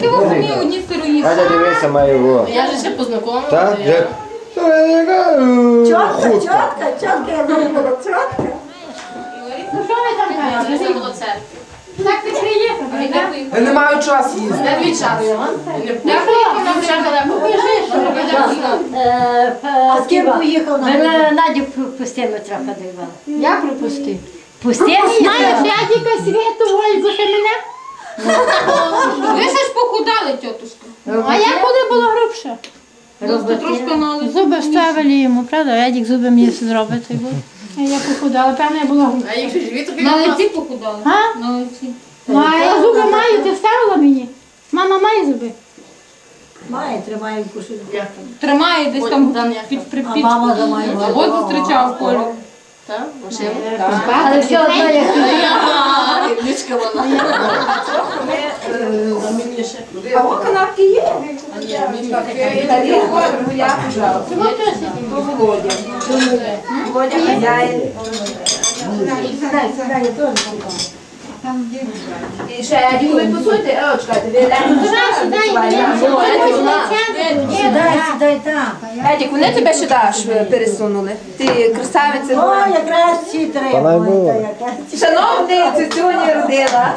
Ти в одні одні сироїші. Катя, дивися, має його. Я же ще познайомилася. Так? я- Вже... Чотка, чотка, чотка, я забула, чотка. Ну що ви там Я кажете? вже було церкви. Так ти приїхав? Я не маю часу їздити. Не дві часи. Я приїхав на вже далеко. Покажи, що Е, А з ким поїхав на Мене Надю пустили трохи дивила. Я пропустив. Пустили? Знаєш, я тільки світу Ольгу ще мене. Ви ще ж похудали, тітушка. А я коли? Просто трошки на Зуби вставили йому, правда? Едік зуби мені все зробити буде. А я похудала, певно, я була грубша. А якщо живі, то На лиці похудала. А? На лиці. Ну, а я зуби маю, ти вставила мені? Мама має зуби? Має, тримає в кошельку. Тримає десь там під А припічку. мама за має. От зустрічав Колю. Так, машина. Але все одно як вона. А о, канапки є? Володя. Хазяїн. Сідай, сідай, І ще я діли посуйте, о, чекайте, ви Сідай, сідай там. Едік, вони тебе сюди ж е, пересунули. Ти красавиця. О, якраз ці три. Вона й Ой, була. та якраз ці. Шановний цюцюні родина.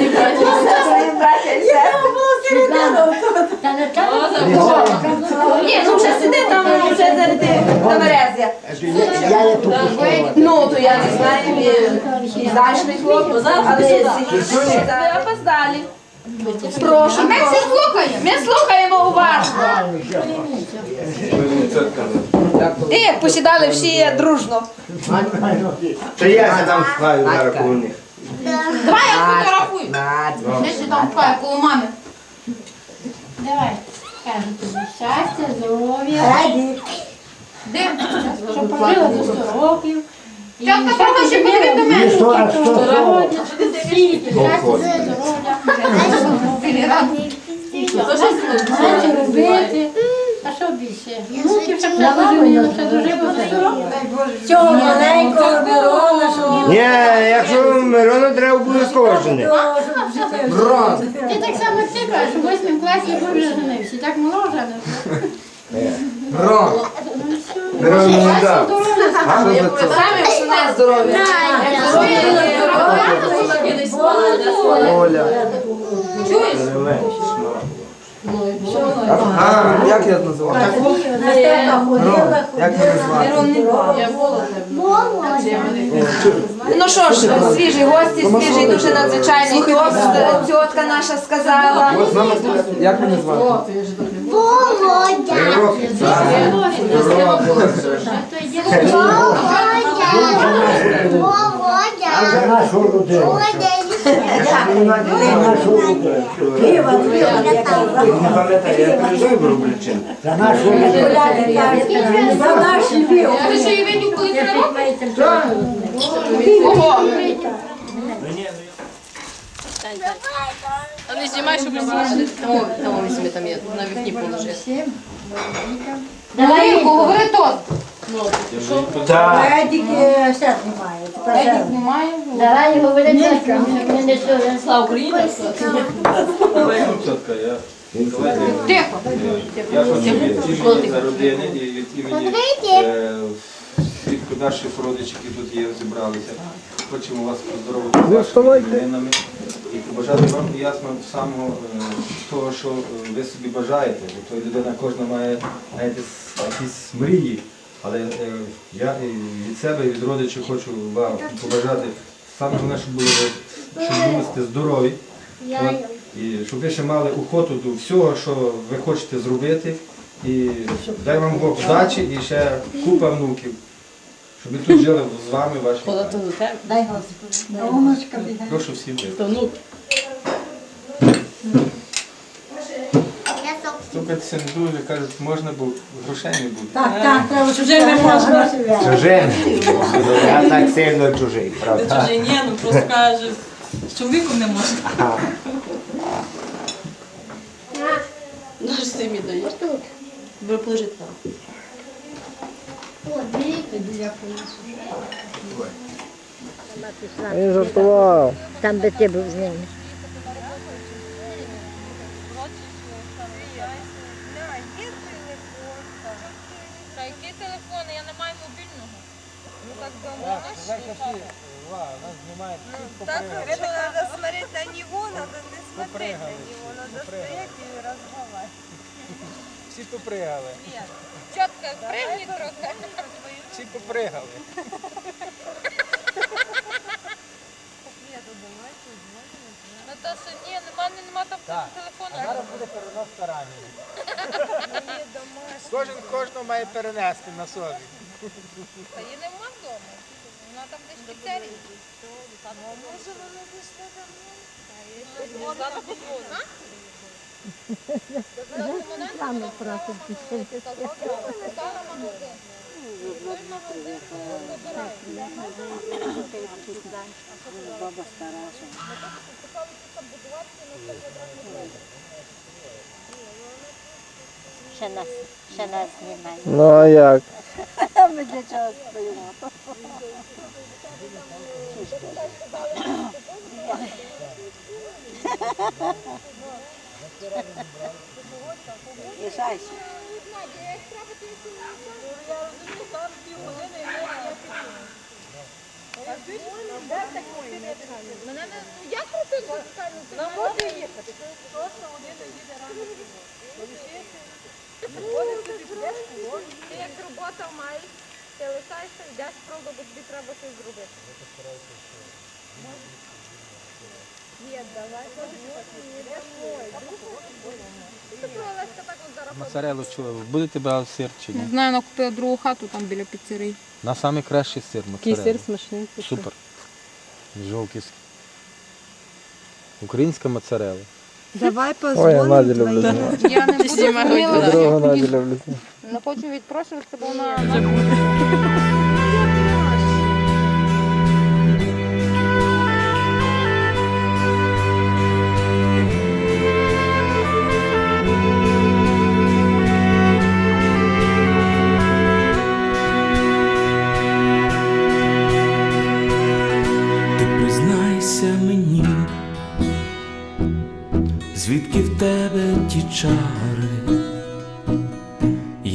І браття, і сестри. Та не так. Ні, ну вже сиди там, вже зараз ти на мерезі. Я є тут пустила. Ну, то я не знаю, він значний хлопець, але сидіть, ви опоздали. Прошу. Ми всі слухаємо. Ми слухаємо уважно. І як посідали всі дружно. Це я там знаю зараз коло них. Давай я фотографую. Я ще там впаю коло мами. Давай. Щастя, здоров'я. Де? щоб прожила до 100 років. До мене. робити. А що більше? Внуків ще все ще дуже. Цього маленького Мирона, щоб Ні, якщо Мирона треба обов'язково жени. Брат. Ти так само ти кажеш, у восьмому класі я вже женився. Так мало женився. Брат. Мирона не дав. Саме основне здоров'я. Як здоров'я Оля. Чуєш? А, як я називаю? на степах ходила, Як мене звати? Ну що ж, свіжі гості, свіжий, дуже надзвичайний тост. Тітка наша сказала. Як мене звати? Не пам'ятаю, я прийшов в За нашу за наш Львів. Видів, коли три роки. Ого. А не знімай, щоб всі Тому, тому візьми там є, на вікні положи. Давай, говори тост. Едік е, все знімає. Тепер. Едік немає. Давай говори, що ми не чули. Слава Україні! Тихо. Я хочу від імені родини і від імені е, всіх наших родичів, які тут є, зібралися. Хочемо вас поздоровити з вашими іменинами і побажати вам ясно самого е, того, що е, ви собі бажаєте. Бо то людина кожна має знаєте, якісь мрії. Але е, я від себе і від родичів хочу вам побажати саме головне, щоб були щоб здорові. І щоб ви ще мали охоту до всього, що ви хочете зробити. І дай вам Бог вдачі і ще купа внуків. Щоб ви тут жили з вами, ваші. Коли то до тебе, Дай Господи. Прошу всіх. вийти. то внук. Стукатися не дуже, кажуть, можна, бо грошей не буде. Так, так, треба, щоб не можна. Чужий. Я так сильно чужий, правда? Чужий ні, ну просто каже, з чоловіком не можна. Наш самі даєш. Ви Він жартував. Там би ти був з ними. Та який телефон? Я не маю мобільного. Ну так дома. Так, это надо смотреть на него, надо не смотреть на него, надо стоять и разговаривать. Всі попригали. Чотка, пригні трохи. Всі попригали. Наташа, ні, нема, нема там Так. телефону. Зараз буде переноска ранення. Кожен кожного має перенести на собі. Та її нема вдома. Вона там десь в піцерії. Рано просто пішли. Баба стараша. Ще нас, ще нас знімає. Ну а як? Ми для чого стоїмо? Лишайся. Мене не... Ну, я крутила. Нам можна їхати. Ти як робота маєш, ти лишаєшся, йдеш правда, бо тобі треба щось зробити. Є, давай. Моцарелу чули, буде тебе сир чи Не знаю, вона купила другу хату там біля піцерії. На найкращий сир моцарелла. Який сир смачний. Супер. Жовківський. Українська моцарелла. Давай Ой, я Надю люблю знімати. Я не буду. Другу Надю люблю знімати. Не хочу відпрошуватися, бо вона...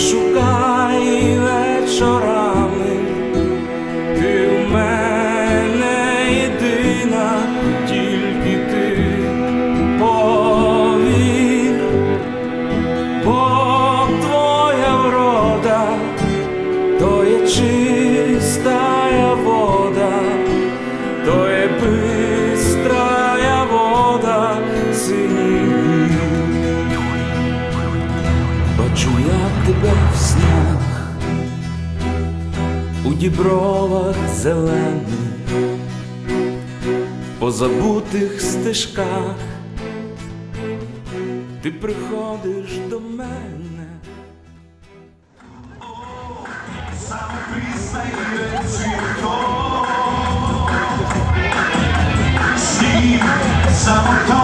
не дібровах зелених, по забутих стежках, ти приходиш до мене. Zamotone się